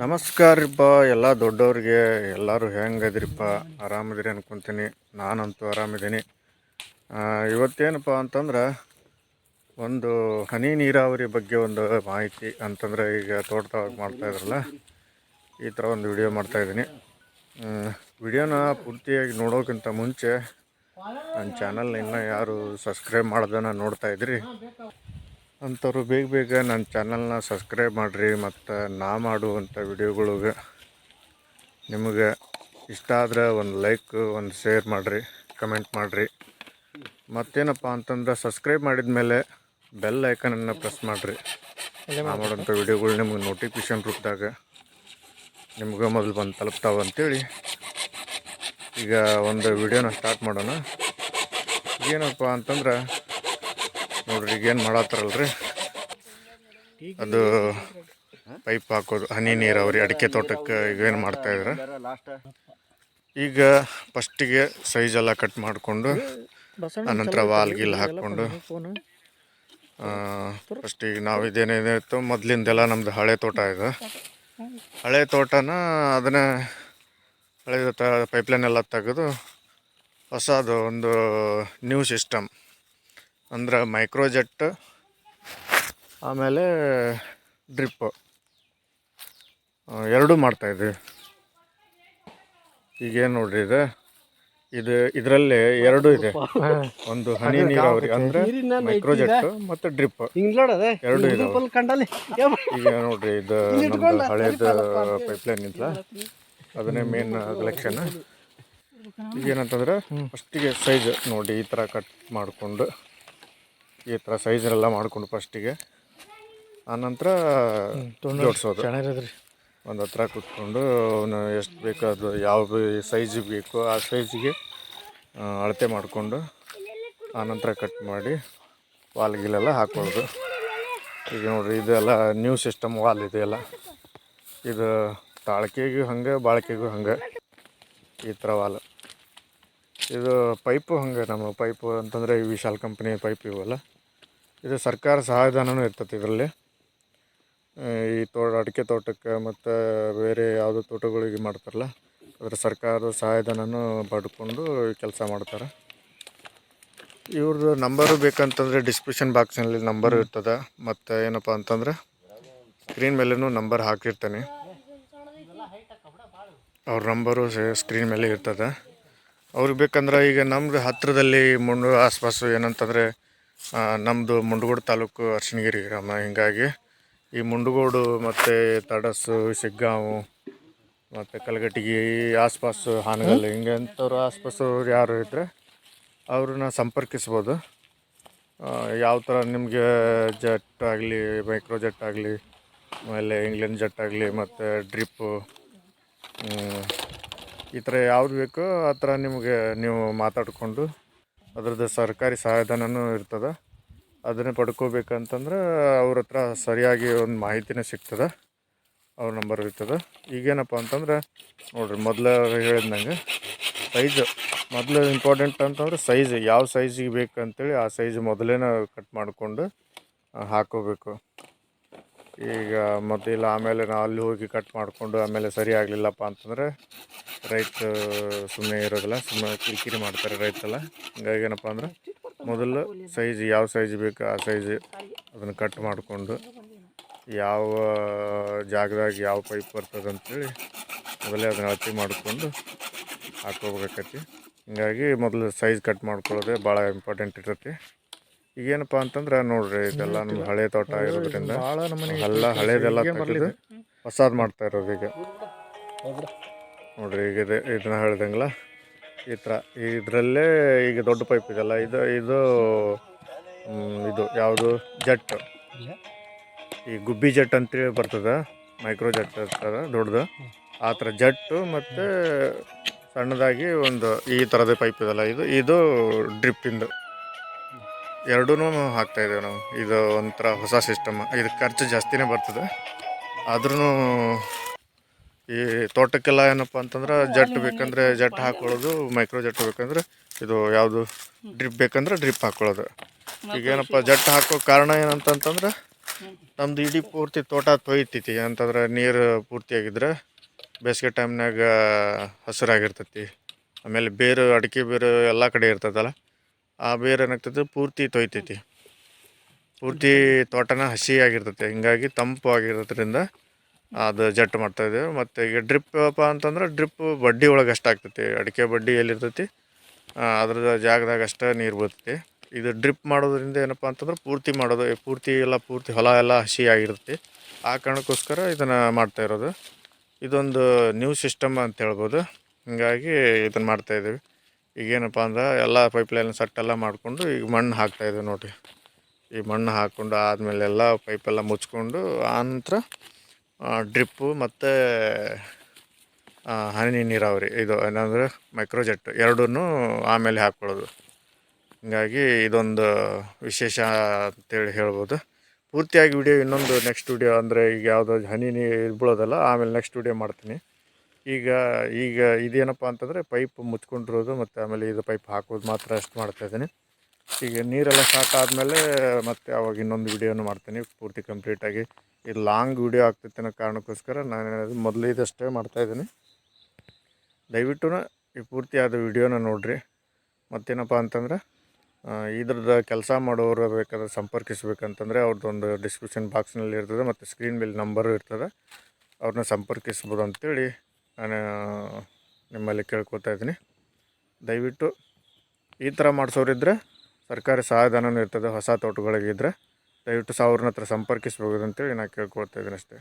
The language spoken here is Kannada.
ನಮಸ್ಕಾರ ರೀಪ್ಪ ಎಲ್ಲ ದೊಡ್ಡವ್ರಿಗೆ, ಎಲ್ಲರೂ ಹೆಂಗದಿರಿಪ್ಪ ಆರಾಮದಿರಿ ಅನ್ಕೊಂತೀನಿ. ನಾನಂತೂ ಆರಾಮಿದ್ದೀನಿ ಇವತ್ತೇನಪ್ಪ ಅಂತಂದ್ರೆ, ಒಂದು ಹನಿ ನೀರಾವರಿ ಬಗ್ಗೆ ಒಂದು ಮಾಹಿತಿ ಅಂತಂದ್ರೆ ಈಗ ತೋಟದಾಗ ಮಾಡ್ತಾ ಇದ್ರಲ್ಲ, ಈ ಥರ ಒಂದು ವಿಡಿಯೋ ಮಾಡ್ತಾಯಿದ್ದೀನಿ ವಿಡಿಯೋನ ಪೂರ್ತಿಯಾಗಿ ನೋಡೋಕ್ಕಿಂತ ಮುಂಚೆ ನನ್ನ ಚಾನಲ್ನ ಇನ್ನೂ ಯಾರು ಸಬ್ಸ್ಕ್ರೈಬ್ ಮಾಡ್ದನ ನೋಡ್ತಾ ಇದ್ರಿ. ಅಂಥವ್ರು ಬೇಗ ಬೇಗ ನನ್ನ ಚಾನಲ್ನ ಸಬ್ಸ್ಕ್ರೈಬ್ ಮಾಡಿರಿ ಮತ್ತು ನಾ ಮಾಡುವಂಥ ವಿಡಿಯೋಗಳಿಗೆ ನಿಮಗೆ ಇಷ್ಟ ಆದರೆ ಒಂದು ಲೈಕ್ ಒಂದು ಶೇರ್ ಮಾಡಿರಿ ಕಮೆಂಟ್ ಮಾಡಿರಿ. ಮತ್ತೇನಪ್ಪ ಅಂತಂದ್ರೆ ಸಬ್ಸ್ಕ್ರೈಬ್ ಮಾಡಿದ ಮೇಲೆ ಬೆಲ್ ಐಕನನ್ನು ಪ್ರೆಸ್ ಮಾಡಿರಿ. ನಾ ಮಾಡುವಂಥ ವಿಡಿಯೋಗಳು ನಿಮ್ಗೆ ನೋಟಿಫಿಕೇಶನ್ ರೂಪದಾಗ ನಿಮ್ಗೆ ಮೊದಲು ಬಂದು ತಲುಪ್ತಾವೆ ಅಂತೇಳಿ. ಈಗ ಒಂದು ವಿಡಿಯೋನ ಸ್ಟಾರ್ಟ್ ಮಾಡೋಣ. ಏನಪ್ಪ ಅಂತಂದ್ರೆ ನೋಡ್ರಿ, ಈಗ ಏನು ಮಾಡತ್ತಾರಲ್ರಿ? ಅದು ಪೈಪ್ ಹಾಕೋದು, ಹನಿ ನೀರಾವರಿ, ಅಡಿಕೆ ತೋಟಕ್ಕೆ ಈಗ ಏನು ಮಾಡ್ತಾ ಇದ್ರೆ ಈಗ ಫಸ್ಟಿಗೆ ಸೈಜ್ ಎಲ್ಲ ಕಟ್ ಮಾಡಿಕೊಂಡು ಆನಂತರ ವಾಲ್ ಗಿಲ್ ಹಾಕ್ಕೊಂಡು ಈಗ ನಾವು ಇದೇನೇನಿತ್ತು ಮೊದಲಿಂದೆಲ್ಲ ನಮ್ದು ಹಳೆ ತೋಟ ಇದು. ಹಳೆ ತೋಟನ ಅದನ್ನ ಹಳೆ ಪೈಪ್ಲೈನ್ ಎಲ್ಲ ತೆಗೆದು ಹೊಸದು ಒಂದು ನ್ಯೂ ಸಿಸ್ಟಮ್ ಅಂದ್ರೆ ಮೈಕ್ರೋಜೆಟ್ ಆಮೇಲೆ ಡ್ರಿಪ್ ಎರಡೂ ಮಾಡ್ತಾಯಿದ್ವಿ ಈಗೇನು ನೋಡ್ರಿ ಇದು? ಇದು ಇದರಲ್ಲಿ ಎರಡು ಇದೆ. ಒಂದು ಹನಿ ನೀರಾವರಿ ಅಂದ್ರೆ ಮೈಕ್ರೋಜೆಟ್ ಮತ್ತು ಡ್ರಿಪ್ ಎರಡೂ ಇದೆ ಈಗ ನೋಡ್ರಿ ಇದು ನಮ್ದು ಹಳೇದು ಪೈಪ್ಲೈನ್ ಇಲ್ಲ ಅದನ್ನೇ ಮೇನ್ ಕಲೆಕ್ಷನ್ ಈಗೇನಂತಂದ್ರೆ ಫಸ್ಟಿಗೆ ಸೈಜ್ ನೋಡಿ ಈ ಥರ ಕಟ್ ಮಾಡಿಕೊಂಡು. ಈ ಥರ ಸೈಜ್ನೆಲ್ಲ ಮಾಡಿಕೊಂಡು ಫಸ್ಟಿಗೆ ಆನಂತರ ಜೋಡಿಸೋದು. ಚೆನ್ನಾಗಿರೋದ್ರಿ. ಒಂದು ಹತ್ರ ಕುತ್ಕೊಂಡು ಅವನು ಎಷ್ಟು ಬೇಕೋ ಅದು ಯಾವ ಸೈಜ್ ಬೇಕೋ ಆ ಸೈಜಿಗೆ ಅಳತೆ ಮಾಡಿಕೊಂಡು ಆನಂತರ ಕಟ್ ಮಾಡಿ ವಾಲ್ ಗಿಲೆಲ್ಲ ಹಾಕೊಳ್ಳೋದು. ಈಗ ನೋಡಿರಿ ಇದೆಲ್ಲ ನ್ಯೂ ಸಿಸ್ಟಮ್ ವಾಲ್ ಇದೆಯಲ್ಲ ಇದು ತಾಳ್ಕೆಗೂ ಹಂಗೆ ಬಾಳ್ಕೆಗೂ ಹಂಗೆ ಈ ಥರ ವಾಲ್ ಇದು ಪೈಪು ಹಂಗೆ ನಮ್ಮ ಪೈಪು ಅಂತಂದರೆ ವಿಶಾಲ್ ಕಂಪ್ನಿ ಪೈಪ್ ಇವಲ್ಲ. ಇದು ಸರ್ಕಾರ ಸಹಾಯಧನವೂ ಇರ್ತದೆ ಇದರಲ್ಲಿ. ಈ ತೋಟ, ಅಡಿಕೆ ತೋಟಕ್ಕೆ ಮತ್ತು ಬೇರೆ ಯಾವುದೋ ತೋಟಗಳಿಗೆ ಮಾಡ್ತಾರಲ್ಲ, ಅದರ ಸರ್ಕಾರದ ಸಹಾಯಧನನೂ ಪಡ್ಕೊಂಡು ಕೆಲಸ ಮಾಡ್ತಾರೆ. ಇವ್ರದ್ದು ನಂಬರು ಬೇಕಂತಂದರೆ ಡಿಸ್ಕ್ರಿಪ್ಷನ್ ಬಾಕ್ಸ್ನಲ್ಲಿ ನಂಬರ್ ಇರ್ತದೆ. ಮತ್ತು ಏನಪ್ಪ ಅಂತಂದ್ರೆ ಸ್ಕ್ರೀನ್ ಮೇಲೂ ನಂಬರ್ ಹಾಕಿರ್ತಾನೆ. ಅವ್ರ ನಂಬರು ಸ್ಕ್ರೀನ್ ಮೇಲೆ ಇರ್ತದೆ. ಅವ್ರಿಗೆ ಬೇಕಂದ್ರೆ ಈಗ ನಮ್ಮದು ಹತ್ತಿರದಲ್ಲಿ ಮುಂಡು ಆಸ್ಪಾಸು ಏನಂತಂದರೆ ನಮ್ಮದು ಮುಂಡಗೋಡು ತಾಲೂಕು ಅರ್ಶಿಣಗಿರಿ ಗ್ರಾಮ. ಹೀಗಾಗಿ ಈ ಮುಂಡಗೋಡು ಮತ್ತು ತಡಸು ಸಿಗ್ಗಾವು ಮತ್ತು ಕಲಗಟ್ಟಿಗೆ ಆಸ್ಪಾಸು ಹಾನಗಲ್ ಹಿಂಗೆ ಅಂಥವ್ರು ಆಸ್ಪಾಸು ಯಾರು ಇದ್ದರೆ ಅವ್ರನ್ನ ಸಂಪರ್ಕಿಸ್ಬೋದು. ಯಾವ ಥರ ನಿಮಗೆ ಜೆಟ್ ಆಗಲಿ, ಮೈಕ್ರೋ ಜೆಟ್ ಆಗಲಿ, ಆಮೇಲೆ ಇಂಗ್ಲೆಂಡ್ ಜೆಟ್ ಆಗಲಿ, ಮತ್ತು ಡ್ರಿಪ್ಪು ಈ ಥರ ಯಾವ್ದು ಬೇಕೋ ಆ ಥರ ನಿಮಗೆ ನೀವು ಮಾತಾಡಿಕೊಂಡು ಅದ್ರದ್ದು ಸರ್ಕಾರಿ ಸಹಾಯಧನನೂ ಇರ್ತದೆ. ಅದನ್ನು ಪಡ್ಕೋಬೇಕಂತಂದ್ರೆ ಅವ್ರ ಹತ್ರ ಸರಿಯಾಗಿ ಒಂದು ಮಾಹಿತಿನೇ ಸಿಗ್ತದೆ. ಅವ್ರ ನಂಬರ್ ಇರ್ತದೆ. ಈಗೇನಪ್ಪ ಅಂತಂದ್ರೆ, ನೋಡ್ರಿ ಮೊದಲು ಹೇಳಿದಂಗೆ ಸೈಜು ಮೊದಲು ಇಂಪಾರ್ಟೆಂಟ್ ಅಂತಂದ್ರೆ ಸೈಜ್ ಯಾವ ಸೈಜಿಗೆ ಬೇಕಂತೇಳಿ ಆ ಸೈಜ್ ಮೊದಲೇನ ಕಟ್ ಮಾಡಿಕೊಂಡು ಹಾಕೋಬೇಕು. ಈಗ ಮೊದಲಿಲ್ಲ, ಆಮೇಲೆ ನಾವು ಅಲ್ಲಿ ಹೋಗಿ ಕಟ್ ಮಾಡಿಕೊಂಡು ಆಮೇಲೆ ಸರಿ ಆಗಲಿಲ್ಲಪ್ಪ ಅಂತಂದರೆ ರೈತ ಸುಮ್ಮನೆ ಇರೋದಿಲ್ಲ ಸುಮ್ಮನೆ ಕಿರಿಕಿರಿ ಮಾಡ್ತಾರೆ ರೈತೆಲ್ಲ ಹಿಂಗಾಗಿ ಏನಪ್ಪ ಅಂದ್ರೆ ಮೊದಲು ಸೈಜ್ ಯಾವ ಸೈಜ್ ಬೇಕು ಆ ಸೈಜ್ ಅದನ್ನು ಕಟ್ ಮಾಡಿಕೊಂಡು ಯಾವ ಜಾಗದಾಗ ಯಾವ ಪೈಪ್ ಬರ್ತದೆ ಅಂತೇಳಿ ಮೊದಲೇ ಅದನ್ನ ಅಳತೆ ಮಾಡಿಕೊಂಡು ಹಾಕೋಬೇಕಾಕತಿ ಹೀಗಾಗಿ ಮೊದಲು ಸೈಜ್ ಕಟ್ ಮಾಡ್ಕೊಳ್ಳೋದೇ ಭಾಳ ಇಂಪಾರ್ಟೆಂಟ್ ಇರ್ತೈತಿ. ಈಗೇನಪ್ಪ ಅಂತಂದ್ರೆ ನೋಡ್ರಿ ಇದೆಲ್ಲ ನಮ್ಮ ಹಳೆ ತೋಟ ಇರೋದ್ರಿಂದ ಎಲ್ಲ ಹಳೇದೆಲ್ಲ ತೆಗೆದು ಹೊಸಾದ್ ಮಾಡ್ತಾ ಇರೋದು ಈಗ. ನೋಡ್ರಿ ಈಗ ಇದೆ ಇದನ್ನ ಹೇಳ್ದಂಗಲ್ಲ ಈ ಥರ ಇದರಲ್ಲೇ ಈಗ ದೊಡ್ಡ ಪೈಪ್ ಇದೆಲ್ಲ ಇದು ಇದು ಇದು ಯಾವುದು? ಜೆಟ್. ಈ ಗುಬ್ಬಿ ಜೆಟ್ ಅಂತೇಳಿ ಬರ್ತದೆ ಮೈಕ್ರೋ ಜೆಟ್ ಇರ್ತದೆ ದೊಡ್ಡದು. ಆ ಥರ ಜೆಟ್ಟು ಮತ್ತು ಸಣ್ಣದಾಗಿ ಒಂದು ಈ ಥರದ ಪೈಪ್ ಇದೆಲ್ಲ ಇದು ಇದು ಡ್ರಿಪ್ಪಿಂದು ಎರಡೂ ಹಾಕ್ತಾ ಇದ್ದೇವೆ ನಾವು. ಇದು ಒಂಥರ ಹೊಸ ಸಿಸ್ಟಮ್. ಇದು ಖರ್ಚು ಜಾಸ್ತಿನೇ ಬರ್ತದೆ. ಆದ್ರೂ ಈ ತೋಟಕ್ಕೆಲ್ಲ ಏನಪ್ಪ ಅಂತಂದ್ರೆ ಜಟ್ ಬೇಕಂದ್ರೆ ಜಟ್ ಹಾಕೊಳ್ಳೋದು, ಮೈಕ್ರೋ ಜಟ್ ಬೇಕಂದ್ರೆ ಇದು ಯಾವುದು ಡ್ರಿಪ್ ಬೇಕಂದ್ರೆ ಡ್ರಿಪ್ ಹಾಕೊಳ್ಳೋದು. ಈಗ ಏನಪ್ಪ, ಜಟ್ ಹಾಕೋ ಕಾರಣ ಏನಂತಂತಂದ್ರೆ ನಮ್ದು ಇಡೀ ಪೂರ್ತಿ ತೋಟ ತೊಯ್ತೈತಿ. ಅಂತಂದ್ರೆ ನೀರು ಪೂರ್ತಿಯಾಗಿದ್ರೆ ಬೇಸಿಗೆ ಟೈಮ್ನಾಗ ಹಸಿರಾಗಿರ್ತೈತಿ. ಆಮೇಲೆ ಬೇರು, ಅಡಿಕೆ ಬೇರು ಎಲ್ಲ ಕಡೆ ಇರ್ತದಲ್ಲ. ಆ ಬೇರು ಏನಾಗ್ತದೆ? ಪೂರ್ತಿ ತೊಯ್ತೈತಿ. ಪೂರ್ತಿ ತೋಟನ ಹಸಿ ಆಗಿರ್ತೈತಿ. ಹಿಂಗಾಗಿ ತಂಪು ಆಗಿರೋದ್ರಿಂದ ಅದು ಜಟ್ ಮಾಡ್ತಾ ಇದ್ದೇವೆ ಮತ್ತು ಈಗ ಡ್ರಿಪ್ ಅಪ್ಪ ಅಂತಂದ್ರೆ ಡ್ರಿಪ್ ಬಡ್ಡಿ ಒಳಗೆ ಅಷ್ಟು ಆಗ್ತೈತಿ. ಅಡಿಕೆ ಬಡ್ಡಿ ಎಲ್ಲಿರ್ತೈತಿ? ಅದ್ರ ಜಾಗದಾಗ ಅಷ್ಟೇ ನೀರು ಬರ್ತೈತಿ ಇದು ಡ್ರಿಪ್ ಮಾಡೋದ್ರಿಂದ ಏನಪ್ಪ ಅಂತಂದ್ರೆ ಪೂರ್ತಿ ಮಾಡೋದು ಪೂರ್ತಿ ಎಲ್ಲ ಪೂರ್ತಿ ಹೊಲ ಎಲ್ಲ ಹಸಿ ಆಗಿರ್ತೈತಿ. ಆ ಕಾರಣಕ್ಕೋಸ್ಕರ ಇದನ್ನು ಮಾಡ್ತಾ ಇರೋದು. ಇದೊಂದು ನ್ಯೂ ಸಿಸ್ಟಮ್ ಅಂತ ಹೇಳ್ಬೋದು. ಹಿಂಗಾಗಿ ಇದನ್ನು ಮಾಡ್ತಾಯಿದ್ದೀವಿ ಈಗೇನಪ್ಪ ಅಂದ್ರೆ ಎಲ್ಲ ಪೈಪ್ಲೈನ್ ಸೆಟ್ ಎಲ್ಲ ಮಾಡಿಕೊಂಡು ಈಗ ಮಣ್ಣು ಹಾಕ್ತಾಯಿದ್ದೀವಿ ನೋಡಿರಿ. ಈ ಮಣ್ಣು ಹಾಕ್ಕೊಂಡು ಆದಮೇಲೆ ಎಲ್ಲ ಪೈಪೆಲ್ಲ ಮುಚ್ಕೊಂಡು ಆನಂತರ ಡ್ರಿಪ್ಪು ಮತ್ತು ಹನಿ ನೀರಾವರಿ ಇದು ಏನಂದ್ರೆ ಮೈಕ್ರೋಜೆಟ್ ಎರಡನ್ನೂ ಆಮೇಲೆ ಹಾಕ್ಕೊಳ್ಳೋದು ಹೀಗಾಗಿ ಇದೊಂದು ವಿಶೇಷ ಅಂತೇಳಿ ಹೇಳ್ಬೋದು. ಪೂರ್ತಿಯಾಗಿ ವಿಡಿಯೋ ಇನ್ನೊಂದು ನೆಕ್ಸ್ಟ್ ವಿಡಿಯೋ ಅಂದರೆ ಈಗ ಯಾವುದೋ ಹನಿ ನೀರು ಬೀಳೋದಲ್ಲ, ಆಮೇಲೆ ನೆಕ್ಸ್ಟ್ ವಿಡಿಯೋ ಮಾಡ್ತೀನಿ. ಈಗ ಈಗ ಇದೇನಪ್ಪ ಅಂತಂದರೆ ಪೈಪ್ ಮುಚ್ಕೊಂಡಿರೋದು ಮತ್ತು ಆಮೇಲೆ ಇದು ಪೈಪ್ ಹಾಕೋದು ಮಾತ್ರ ಅಷ್ಟು ಮಾಡ್ತಾಯಿದ್ದೀನಿ ಈಗ ನೀರೆಲ್ಲ ಸ್ಟಾರ್ಟ್ ಆದಮೇಲೆ ಮತ್ತೆ ಅವಾಗ ಇನ್ನೊಂದು ವಿಡಿಯೋನು ಮಾಡ್ತೀನಿ ಪೂರ್ತಿ ಕಂಪ್ಲೀಟಾಗಿ ಇದು ಲಾಂಗ್ ವಿಡಿಯೋ ಆಗ್ತೈತೆ ಅನ್ನೋ ಕಾರಣಕ್ಕೋಸ್ಕರ ನಾನು ಮೊದಲು ಇದಷ್ಟೇ ಮಾಡ್ತಾಯಿದ್ದೀನಿ ದಯವಿಟ್ಟು ಈ ಪೂರ್ತಿಯಾದ ವಿಡಿಯೋನ ನೋಡಿರಿ. ಮತ್ತೇನಪ್ಪ ಅಂತಂದ್ರೆ ಇದ್ರದ್ದು ಕೆಲಸ ಮಾಡೋರು ಬೇಕಾದ್ರೆ ಸಂಪರ್ಕಿಸ್ಬೇಕಂತಂದರೆ ಅವ್ರದ್ದೊಂದು ಡಿಸ್ಕ್ರಿಪ್ಷನ್ ಬಾಕ್ಸ್ನಲ್ಲಿ ಇರ್ತದೆ ಮತ್ತು ಸ್ಕ್ರೀನ್ ಮೇಲೆ ನಂಬರು ಇರ್ತದೆ. ಅವ್ರನ್ನ ಸಂಪರ್ಕಿಸ್ಬೋದು ಅಂತೇಳಿ ನಾನು ನಿಮ್ಮಲ್ಲಿ ಕೇಳ್ಕೊತಾ ಇದ್ದೀನಿ. ದಯವಿಟ್ಟು ಈ ಥರ ಮಾಡಿಸೋರಿದ್ದರೆ ಸರ್ಕಾರಿ ಸಹಾಯಧನವೂ ಇರ್ತದೆ, ಹೊಸ ತೋಟಗಳಿಗಿದ್ರೆ. ದಯವಿಟ್ಟು ಸಾವಿರನ ಹತ್ರ ಸಂಪರ್ಕಿಸ್ಬೋದು ಅಂತೇಳಿ ನಾನು ಕೇಳ್ಕೊಳ್ತಾ ಇದ್ದೀನಿ ಅಷ್ಟೇ.